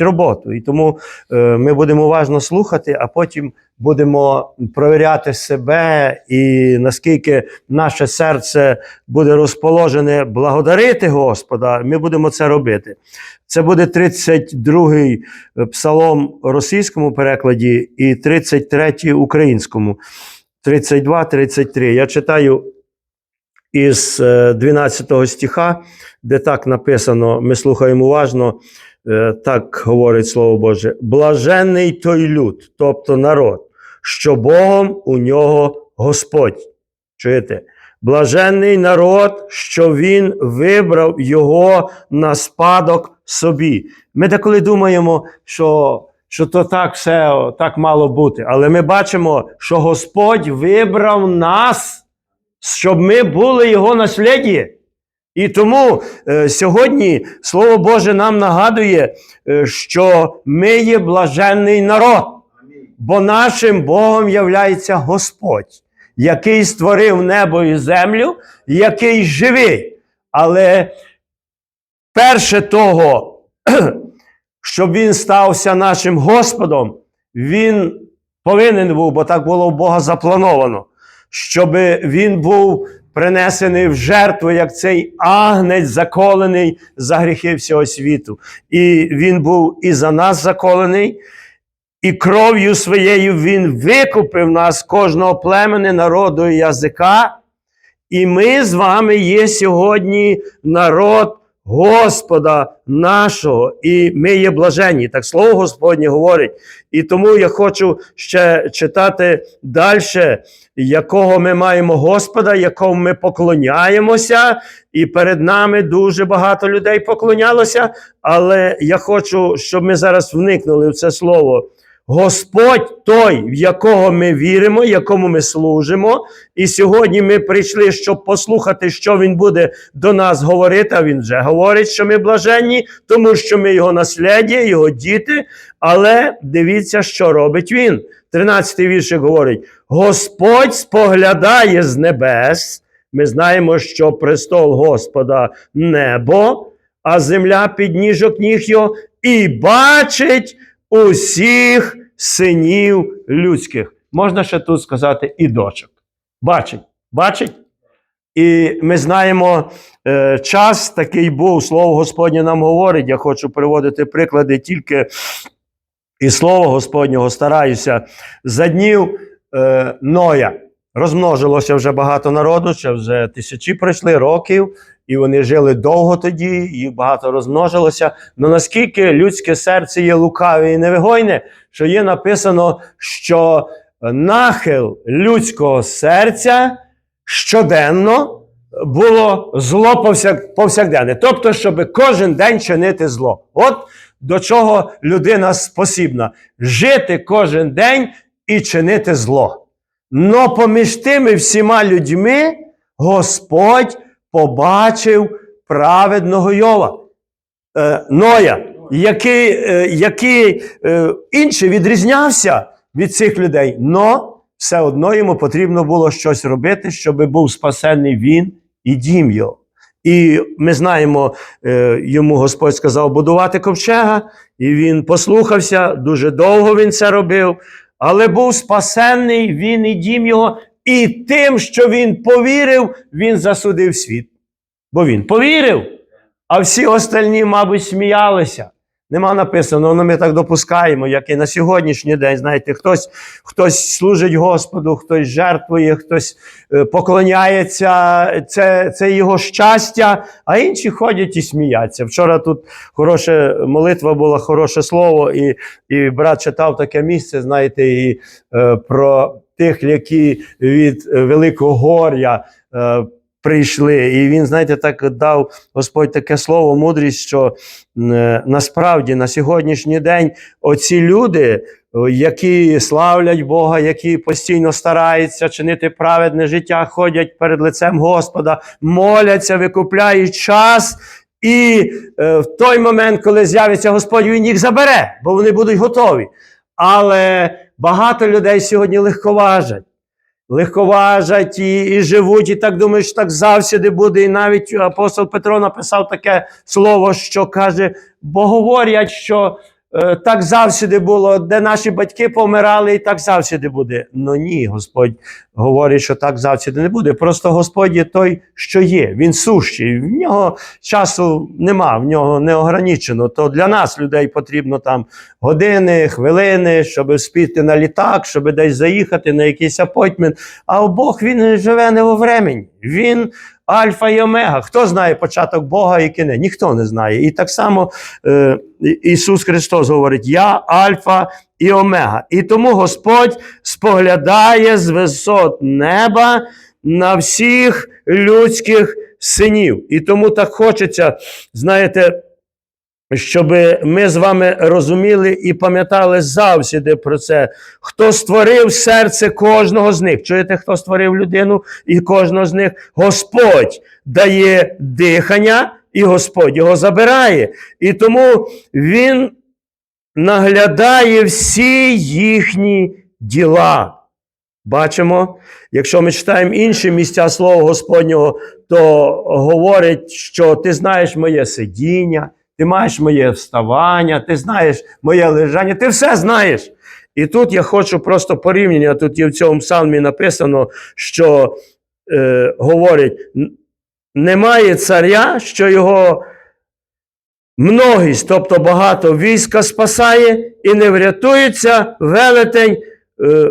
роботу. І тому е, ми будемо уважно слухати, а потім будемо провіряти себе і наскільки наше серце буде розположене благодарити Господа, ми будемо це робити. Це буде 32-й псалом в російському перекладі і 33-й українському. 32-33. Я читаю із е, 12 стиха, де так написано, ми слухаємо уважно, е, так говорить Слово Боже: блаженний той люд, тобто народ, що Богом у нього Господь. Чуєте? Блаженний народ, що він вибрав його на спадок собі. Ми деколи думаємо, що, що то так все так мало бути. Але ми бачимо, що Господь вибрав нас, щоб ми були його наслідні. І тому е, сьогодні Слово Боже нам нагадує, е, що ми є блаженний народ, бо нашим Богом являється Господь, який створив небо і землю, який живий. Але перше того, щоб він стався нашим Господом, він повинен був, бо так було в Бога заплановано, щоб він був принесений в жертву, як цей агнець заколений за гріхи всього світу. І він був і за нас заколений, і кров'ю своєю він викупив нас, кожного племени, народу і язика. І ми з вами є сьогодні народ Господа нашого, і ми є блаженні. Так слово Господнє говорить. І тому я хочу ще читати далі, якого ми маємо Господа, якому ми поклоняємося, і перед нами дуже багато людей поклонялося. Але я хочу, щоб ми зараз вникнули в це слово. Господь той, в якого ми віримо, якому ми служимо. І сьогодні ми прийшли, щоб послухати, що він буде до нас говорити. А він вже говорить, що ми блаженні, тому що ми його наслідя, його діти. Але дивіться, що робить він. 13-й віршик говорить: Господь споглядає з небес. Ми знаємо, що престол Господа небо, а земля підніжок ніг його, і бачить усіх синів людських. Можна ще тут сказати і дочок. Бачить, бачить. І ми знаємо, е, час такий був, слово Господнє нам говорить. Я хочу приводити приклади тільки із слова Господнього стараюся. За днів е, Ноя розмножилося вже багато народу, ще вже тисячі пройшли років, і вони жили довго тоді, їх багато розмножилося. Но наскільки людське серце є лукаве і невигойне, що є написано, що нахил людського серця щоденно було зло повсяк- повсякденне. Тобто, щоб кожен день чинити зло. От до чого людина спосібна жити кожен день і чинити зло. Но поміж тими всіма людьми Господь побачив праведного Йова. Е, Ноя, який, е, який е, інший відрізнявся від цих людей, но все одно йому потрібно було щось робити, щоб був спасений він і дім його. І ми знаємо, е, йому Господь сказав будувати ковчега, і він послухався, дуже довго він це робив, але був спасенний він і дім його, і тим, що він повірив, він засудив світ. Бо він повірив, а всі остальні, мабуть, сміялися. Нема написано, але ми так допускаємо, як і на сьогоднішній день. Знаєте, хтось, хтось служить Господу, хтось жертвує, хтось е, поклоняється, це, це його щастя, а інші ходять і сміються. Вчора тут хороша молитва була, хороше слово, і, і брат читав таке місце, знаєте, і е, про тих, які від е, великого горя. Е, Прийшли, і він, знаєте, так дав Господь таке слово, мудрість, що е, насправді на сьогоднішній день оці люди, які славлять Бога, які постійно стараються чинити праведне життя, ходять перед лицем Господа, моляться, викупляють час. І е, в той момент, коли з'явиться Господь, він їх забере, бо вони будуть готові. Але багато людей сьогодні легковажать. Легковажать і, і живуть, і так думають, що так завсіди буде. І навіть апостол Петро написав таке слово, що каже: бо говорять, що так завжди було, де наші батьки помирали, і так завжди буде. Ну ні, Господь говорить, що так завжди не буде. Просто Господь є той, що є. Він сущий. В нього часу нема, в нього не ограничено. То для нас, людей, потрібно там години, хвилини, щоб спіти на літак, щоб десь заїхати на якийсь апойтмент. А Бог він живе не во времені. Він Альфа і Омега. Хто знає початок Бога і кінець? Ніхто не знає. І так само е, Ісус Христос говорить: Я Альфа і Омега. І тому Господь споглядає з висот неба на всіх людських синів. І тому так хочеться, знаєте, щоб ми з вами розуміли і пам'ятали завжди про це, хто створив серце кожного з них. Чуєте, хто створив людину і кожного з них? Господь дає дихання, і Господь його забирає. І тому Він наглядає всі їхні діла. Бачимо, якщо ми читаємо інші місця Слова Господнього, то говорить, що ти знаєш моє сидіння, ти маєш моє вставання, ти знаєш моє лежання, ти все знаєш. І тут я хочу просто порівняння. Тут є в цьому псалмі написано, що е, говорить: немає царя, що його многість, тобто багато війська спасає, і не врятується велетень е,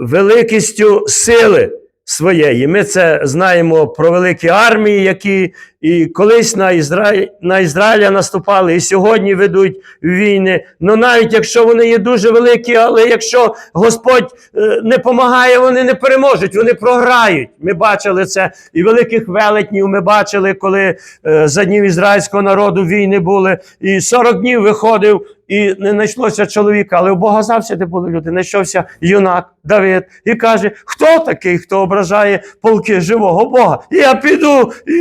великістю сили своєї. Ми це знаємо про великі армії, які і колись на, Ізраїль, на Ізраїля наступали, і сьогодні ведуть війни. Ну навіть якщо вони є дуже великі, але якщо Господь е, не помагає, вони не переможуть, вони програють. Ми бачили це і великих велетнів. Ми бачили, коли е, за днів ізраїльського народу війни були, і 40 днів виходив. І не знайшлося чоловіка, але у Бога завжди були люди. Знайшовся юнак Давид і каже: хто такий, хто ображає полки живого Бога? Я піду і,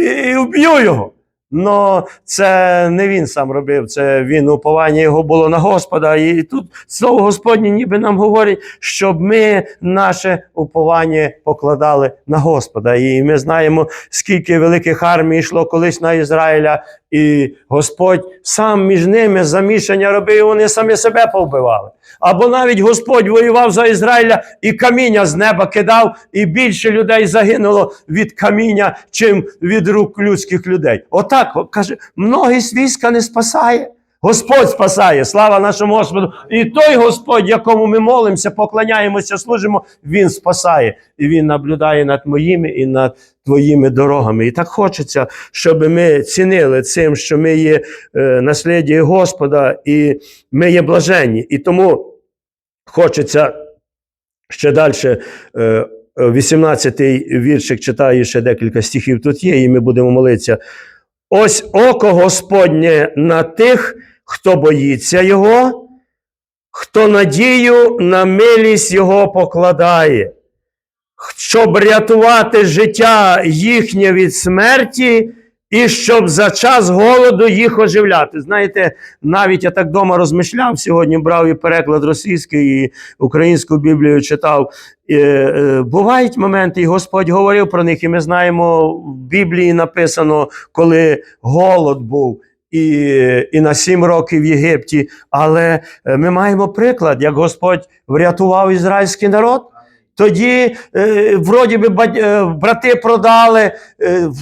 і вб'ю його. Но це не він сам робив, це він уповання його було на Господа. І тут слово Господнє ніби нам говорить, щоб ми наше уповання покладали на Господа. І ми знаємо, скільки великих армій йшло колись на Ізраїля, і Господь сам між ними замішання робив, і вони самі себе повбивали. Або навіть Господь воював за Ізраїля і каміння з неба кидав, і більше людей загинуло від каміння, чим від рук людських людей. Отак каже, многість війська не спасає. Господь спасає, слава нашому Господу. І той Господь, якому ми молимося, поклоняємося, служимо, Він спасає. І Він наблюдає над моїми і над твоїми дорогами. І так хочеться, щоб ми цінили цим, що ми є е, насліддя Господа, і ми є блаженні. І тому хочеться ще далі. Е, 18-й віршик читаю ще декілька стихів тут є, і ми будемо молитися. Ось око Господнє на тих, хто боїться Його, хто надію на милість Його покладає, щоб рятувати життя їхнє від смерті, і щоб за час голоду їх оживляти. Знаєте, навіть я так вдома розмишляв, сьогодні брав і переклад російський, і українську Біблію читав. Е, е, бувають моменти, і Господь говорив про них, і ми знаємо, в Біблії написано, коли голод був. І, і на сім років в Єгипті. Але е, ми маємо приклад, як Господь врятував ізраїльський народ. Тоді, е, вроді би, е, брати продали,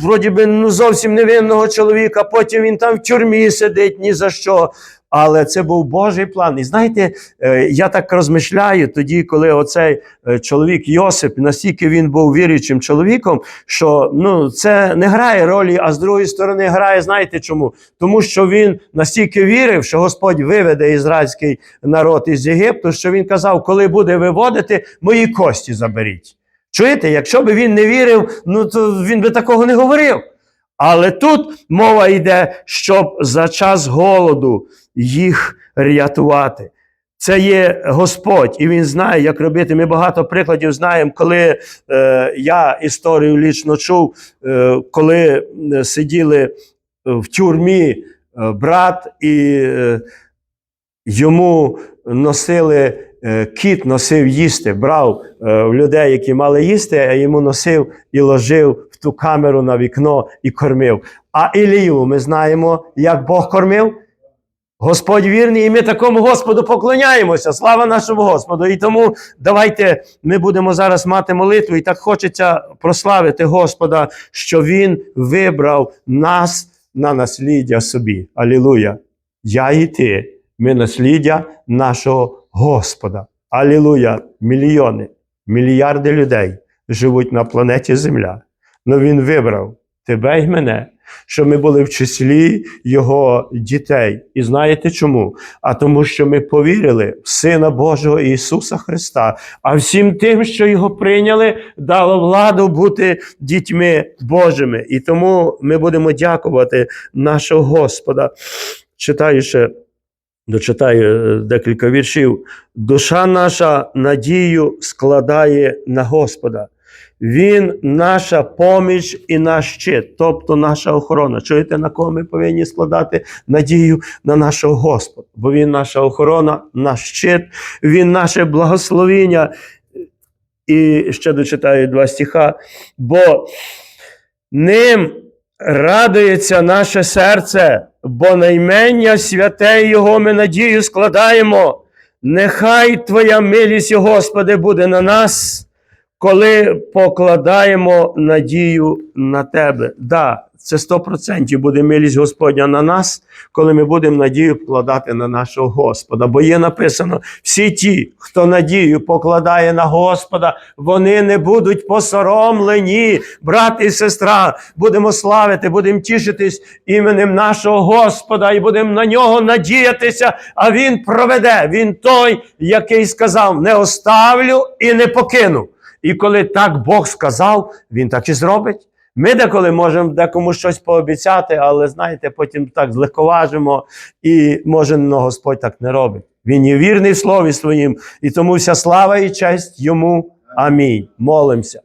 вроді би, ну, зовсім невинного чоловіка, потім він там в тюрмі сидить ні за що. Але це був Божий план. І знаєте, е, я так розмишляю тоді, коли оцей е, чоловік Йосип, настільки він був віруючим чоловіком, що ну, це не грає ролі, а з другої сторони грає, знаєте чому? Тому що він настільки вірив, що Господь виведе ізраїльський народ із Єгипту, що він казав, коли буде виводити, мої кості заберіть. Чуєте, якщо б він не вірив, ну то він би такого не говорив. Але тут мова йде, щоб за час голоду їх рятувати. Це є Господь, і Він знає, як робити. Ми багато прикладів знаємо, коли е, я історію лічно чув, е, коли е, сиділи в тюрмі е, брат, і е, йому носили, е, кіт носив їсти, брав е, в людей, які мали їсти, а йому носив і ложив в ту камеру на вікно і кормив. А Ілію ми знаємо, як Бог кормив. Господь вірний, і ми такому Господу поклоняємося. Слава нашому Господу. І тому давайте ми будемо зараз мати молитву, і так хочеться прославити Господа, що Він вибрав нас на насліддя собі. Алілуя! Я і ти, ми насліддя нашого Господа. Алілуя! Мільйони, мільярди людей живуть на планеті Земля. Но Він вибрав тебе і мене, щоб ми були в числі Його дітей. І знаєте чому? А тому, що ми повірили в Сина Божого Ісуса Христа, а всім тим, що Його прийняли, дало владу бути дітьми Божими. І тому ми будемо дякувати нашого Господа. Читаю ще, дочитаю е, декілька віршів. Душа наша надію складає на Господа. Він наша поміч і наш щит, тобто наша охорона. Чуєте, на кого ми повинні складати надію на нашого Господа? Бо Він наша охорона, наш щит, Він наше благословіння. І ще дочитаю два стиха. Бо ним радується наше серце, бо наймення святе Його ми надію складаємо. Нехай Твоя милість, Господи, буде на нас коли покладаємо надію на тебе. Да, це 100% буде милість Господня на нас, коли ми будемо надію покладати на нашого Господа. Бо є написано: всі ті, хто надію покладає на Господа, вони не будуть посоромлені. Брат і сестра, будемо славити, будемо тішитись іменем нашого Господа і будемо на нього надіятися, а Він проведе. Він той, який сказав: не оставлю і не покину. І коли так Бог сказав, він так і зробить. Ми деколи можемо декому щось пообіцяти, але знаєте, потім так злегковажимо, і може ну, Господь так не робить. Він є вірний в слові своїм, і тому вся слава і честь йому. Амінь. Молимося.